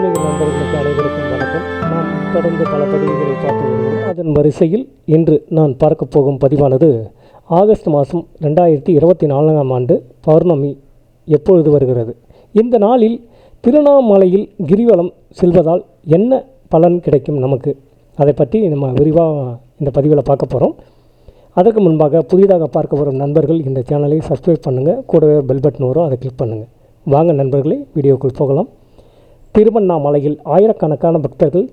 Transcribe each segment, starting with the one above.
ஆன்மீக நண்பர்களுக்கு அனைவருக்கும் வணக்கம். நாம் தொடர்ந்து பல பதிவுகளை பார்த்து வருகிறோம். அதன் வரிசையில் இன்று நான் பார்க்க போகும் பதிவானது ஆகஸ்ட் மாதம் ரெண்டாயிரத்தி இருபத்தி நான்காம் ஆண்டு பௌர்ணமி எப்பொழுது வருகிறது? இந்த நாளில் திருவண்ணாமலையில் கிரிவலம் செல்வதால் என்ன பலன் கிடைக்கும் நமக்கு? அதை பற்றி நம்ம விரிவாக இந்த பதிவில் பார்க்க போகிறோம் அதற்கு முன்பாக புதிதாக பார்க்க வரும் நண்பர்கள் இந்த சேனலை சப்ஸ்கிரைப் பண்ணுங்கள் கூடவே பெல் பட்டன் வரும் அதை கிளிக் பண்ணுங்கள் வாங்க நண்பர்களே வீடியோக்குள் போகலாம். திருவண்ணாமலையில் ஆயிரக்கணக்கான பக்தர்கள்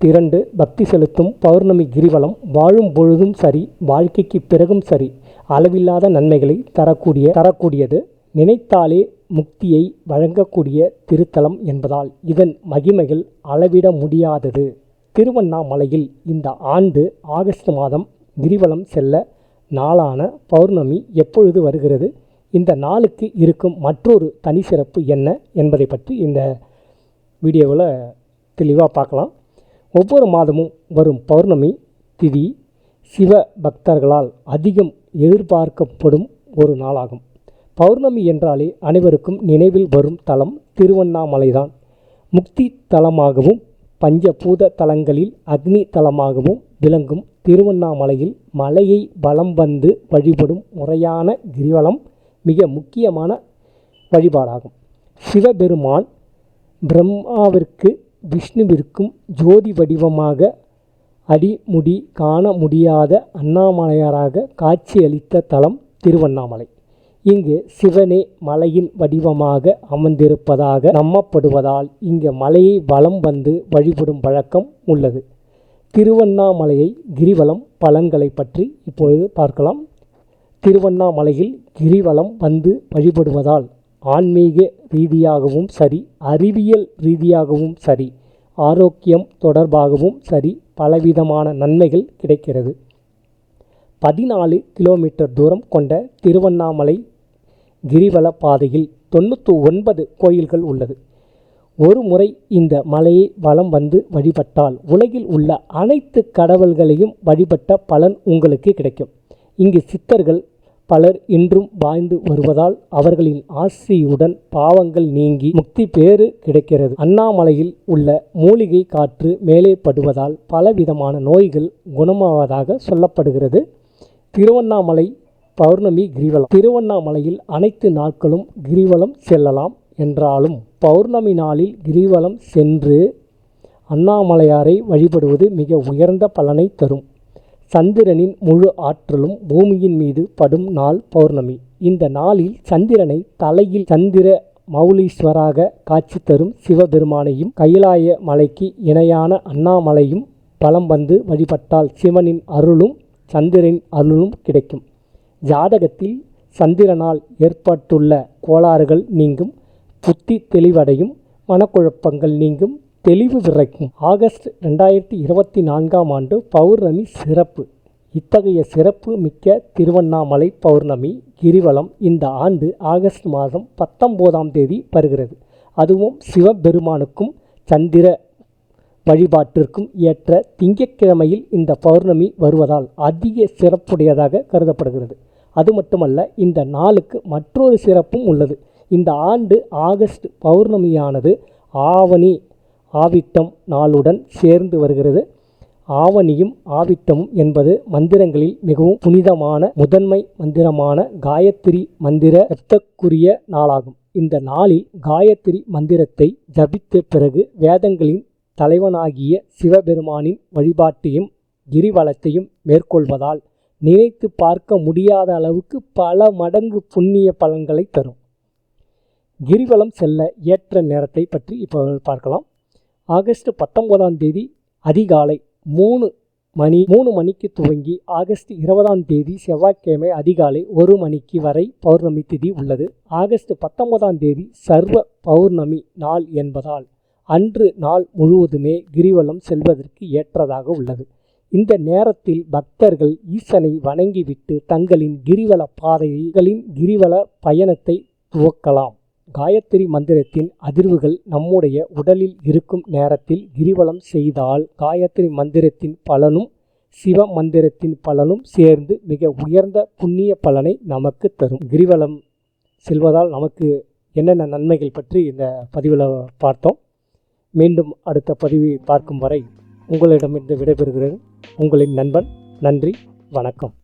திரண்டு பக்தி செலுத்தும் பௌர்ணமி கிரிவலம் வாழும் பொழுதும் சரி வாழ்க்கைக்கு பிறகும் சரி அளவில்லாத நன்மைகளை தரக்கூடிய தரக்கூடியது. நினைத்தாலே முக்தியை வழங்கக்கூடிய திருத்தலம் என்பதால் இதன் மகிமைகள் அளவிட முடியாதது. திருவண்ணாமலையில் இந்த ஆண்டு ஆகஸ்ட் மாதம் கிரிவலம் செல்ல நாளான பௌர்ணமி எப்பொழுது வருகிறது? இந்த நாளுக்கு இருக்கும் மற்றொரு தனி சிறப்பு என்ன என்பதை பற்றி இந்த வீடியோவில் தெளிவாக பார்க்கலாம். ஒவ்வொரு மாதமும் வரும் பௌர்ணமி திதி சிவ பக்தர்களால் அதிகம் எதிர்பார்க்கப்படும் ஒரு நாளாகும். பௌர்ணமி என்றாலே அனைவருக்கும் நினைவில் வரும் தலம் திருவண்ணாமலைதான். முக்தி தலமாகவும் பஞ்சபூத தலங்களில் அக்னி தலமாகவும் விளங்கும் திருவண்ணாமலையில் மலையை வலம் வந்து வழிபடும் முறையான கிரிவலம் மிக முக்கியமான வழிபாடாகும். சிவபெருமான் பிரம்மாவிற்கு விஷ்ணுவிற்கும் ஜோதி வடிவமாக அடிமுடி காண முடியாத அண்ணாமலையாராக காட்சியளித்த தலம் திருவண்ணாமலை. இங்கு சிவனே மலையின் வடிவமாக அமர்ந்திருப்பதாக நம்பப்படுவதால் இங்கு மலையை வலம் வந்து வழிபடும் வழக்கம் உள்ளது. திருவண்ணாமலையை கிரிவலம் பலன்களை பற்றி இப்பொழுது பார்க்கலாம். திருவண்ணாமலையில் கிரிவலம் வந்து வழிபடுவதால் ஆன்மீக ரீதியாகவும் சரி அறிவியல் ரீதியாகவும் சரி ஆரோக்கியம் தொடர்பாகவும் சரி பலவிதமான நன்மைகள் கிடைக்கிறது. பதினாலு கிலோமீட்டர் தூரம் கொண்ட திருவண்ணாமலை கிரிவல பாதையில் தொண்ணூற்றி ஒன்பது கோயில்கள் உள்ளது. ஒரு முறை இந்த மலையை வலம் வந்து வழிபட்டால் உலகில் உள்ள அனைத்து கடவுள்களையும் வழிபட்ட பலன் உங்களுக்கு கிடைக்கும். இங்கு சித்தர்கள் பலர் இன்றும் வாழ்ந்து வருவதால் அவர்களின் ஆசியுடன் பாவங்கள் நீங்கி முக்தி பேறு கிடைக்கிறது. அண்ணாமலையில் உள்ள மூலிகை காற்று மேலே படுவதால் பலவிதமான நோய்கள் குணமாவதாக சொல்லப்படுகிறது. திருவண்ணாமலை பௌர்ணமி கிரிவலம். திருவண்ணாமலையில் அனைத்து நாட்களும் கிரிவலம் செல்லலாம் என்றாலும் பௌர்ணமி நாளில் கிரிவலம் சென்று அண்ணாமலையாரை வழிபடுவது மிக உயர்ந்த பலனை தரும். சந்திரனின் முழு ஆற்றலும் பூமியின் மீது படும் நாள் பௌர்ணமி. இந்த நாளில் சந்திரனை தலையில் சந்திர மௌலீஸ்வராக காட்சி தரும் சிவபெருமானையும் கைலாய மலைக்கு இணையான அண்ணாமலையும் பலம் வந்து வழிபட்டால் சிவனின் அருளும் சந்திரனின் அருளும் கிடைக்கும். ஜாதகத்தில் சந்திரனால் ஏற்பட்டுள்ள கோளாறுகள் நீங்கும் புத்தி தெளிவடையும் மனக்குழப்பங்கள் நீங்கும் தெளிவு விரைக்கும். ஆகஸ்ட் ரெண்டாயிரத்தி இருபத்தி நான்காம் ஆண்டு பௌர்ணமி சிறப்பு. இத்தகைய சிறப்பு மிக்க திருவண்ணாமலை பௌர்ணமி கிரிவலம் இந்த ஆண்டு ஆகஸ்ட் மாதம் பத்தொம்போதாம் தேதி வருகிறது. அதுவும் சிவபெருமானுக்கும் சந்திர வழிபாட்டிற்கும் ஏற்ற திங்கட்கிழமையில் இந்த பௌர்ணமி வருவதால் அதிக சிறப்புடையதாக கருதப்படுகிறது. அது மட்டுமல்ல இந்த நாளுக்கு மற்றொரு சிறப்பும் உள்ளது. இந்த ஆண்டு ஆகஸ்ட் பௌர்ணமியானது ஆவணி ஆவிட்டம் நாளுடன் சேர்ந்து வருகிறது. ஆவணியும் ஆவித்தமும் என்பது மந்திரங்களில் மிகவும் புனிதமான முதன்மை மந்திரமான காயத்ரி மந்திர ஜப்தக்குரிய நாளாகும். இந்த நாளில் காயத்ரி மந்திரத்தை ஜபித்த பிறகு வேதங்களின் தலைவனாகிய சிவபெருமானின் வழிபாட்டையும் கிரிவலத்தையும் மேற்கொள்வதால் நினைத்து பார்க்க முடியாத அளவுக்கு பல மடங்கு புண்ணிய பலன்களை தரும். கிரிவலம் செல்ல ஏற்ற நேரத்தை பற்றி இப்போ பார்க்கலாம். ஆகஸ்ட் பத்தொன்பதாம் தேதி அதிகாலை மூணு மணி மூணு மணிக்கு துவங்கி ஆகஸ்ட் இருபதாம் தேதி செவ்வாய்க்கிழமை அதிகாலை ஒரு மணிக்கு வரை பௌர்ணமி திதி உள்ளது. ஆகஸ்ட் பத்தொன்பதாம் தேதி சர்வ பௌர்ணமி நாள் என்பதால் அன்று நாள் முழுவதுமே கிரிவலம் செல்வதற்கு ஏற்றதாக உள்ளது. இந்த நேரத்தில் பக்தர்கள் ஈசனை வணங்கிவிட்டு தங்களின் கிரிவல பாதைகளின் கிரிவல பயணத்தை துவக்கலாம். காயத்ரி மந்திரத்தின் அதிர்வுகள் நம்முடைய உடலில் இருக்கும் நேரத்தில் கிரிவலம் செய்தால் காயத்ரி மந்திரத்தின் பலனும் சிவ மந்திரத்தின் பலனும் சேர்ந்து மிக உயர்ந்த புண்ணிய பலனை நமக்கு தரும். கிரிவலம் செல்வதால் நமக்கு என்னென்ன நன்மைகள் பற்றி இந்த பதிவில் பார்த்தோம். மீண்டும் அடுத்த பதிவை பார்க்கும் வரை உங்களிடமிருந்து விடைபெறுகிறேன். உங்களின் நண்பன் நன்றி வணக்கம்.